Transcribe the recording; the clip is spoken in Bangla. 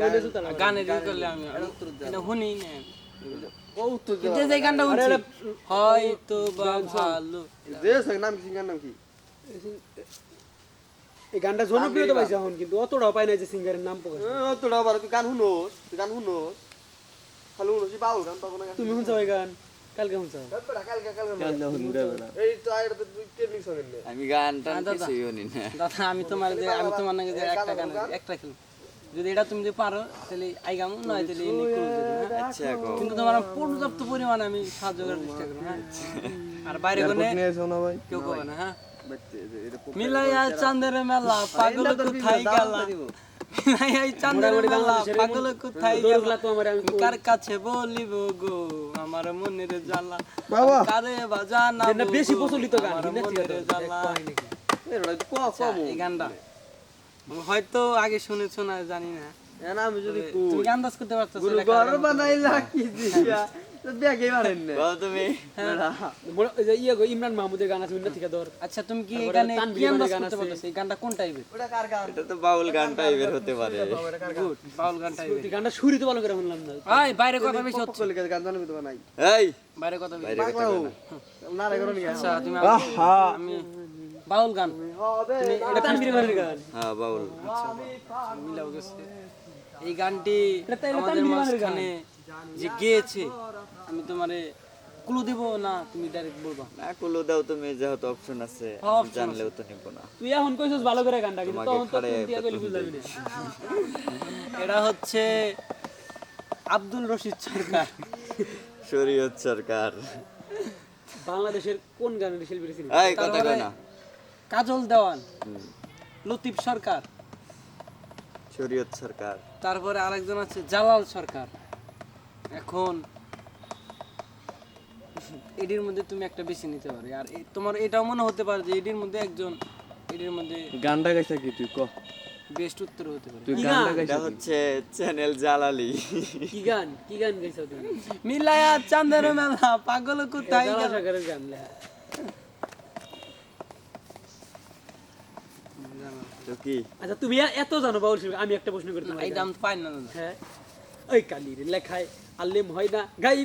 আমি শুনি গান শুনোস তুই তুমি গান কালকে আমি শুনি তোমার তোমার একটা গান যদি এটা তুমি যদি পারো তাহলে আই গাম নয় তাহলে এমনি করে হ্যাঁ? আচ্ছা গো। কিন্তু তোমার পর্যাপ্ত পরিমাণে আমি সাহায্য করার চেষ্টা করব হ্যাঁ? আর বাইরে কোনে কেউ করবে না হ্যাঁ? মিলাইয়া চাঁদের মেলা পাগল কোথায় গেলা? মিলাইয়া চাঁদের মেলা পাগল কোথায় গেলা? কার কাছে বলিব গো? আমার মনের জ্বালা। বাবা! কারে বাজানা বেশি প্রচলিত গান মনের জ্বালা। আচ্ছা, এই গানটা। হয়তো আগে শুনেছো না জানি না। আমি যদি তুমি আন্দাজ করতে পারছ ঘর বানাইলা কি দিয়া। তো ব্যাগে মারেন না। বল তুমি। মনে- ওই যে ইয়ে ইমরান মাহমুদের গান আছে থেকে ধর। আচ্ছা তুমি কি এই গানে কি আন্দাজ করতে আছে। এই গানটা কোন টাইপের ওটা কার গান? এটা তো বাউল গান টাইপের হতে পারে। গুড বাউল গান টাইপের তুই গানটা ভালো করে শুনলাম না। এই বাইরে কথা বেশি হচ্ছে। কলিকার গান জানবি তো নাই এই। বাইরে কথা বেশি বাইরে কথা না। না রে করো আচ্ছা তুমি আমি- আমি বাউল গান। এটা তানভীর মারের গান। হ্যাঁ বাউল। মিলাও গেছে এই গানটি আমাদের। মাঝখানে যে গেয়েছে আমি তোমারে ক্লু দেব না তুমি ডাইরেক্ট বলবা? না কুলো দাও তুমি যেহেতু অপশন আছে হ্যাঁ, জানলেও তো নিব না। তুই এখন কইছস ভালো করে গানটা কিন্তু তখন তো দিয়া কইলি পেতন না এটা হচ্ছে আব্দুল রশিদ সরকার। শরীয়ত সরকার। বাংলাদেশের কোন গানের শিল্পী ছিল এই কথা কই না। কাজল দেওয়ান লতিফ সরকার। শরীয়ত সরকার। তারপরে আরেকজন আছে জালাল সরকার। এখন এটির মধ্যে তুমি একটা বেছে নিতে পারো। আর তোমার এটাও মনে হতে পারে যে এটির মধ্যে একজন এটির মধ্যে গানটা গাইছা কি তুই? ক। বেস্ট উত্তর হতে পারে। তুই গানটা গাইছা এটা হচ্ছে চ্যানেল জালালি। কি গান? কি গান গাইছো তুমি? মিলায়া চাঁদের মেলা পাগল কোথায় গান তো কি? আচ্ছা তুমি এত জানো বাউল শিল্পী আমি একটা প্রশ্ন করি তোমার আমি পাই না। হ্যাঁ? ওই কালির লেখায় আল্লেম হয় না গাইবি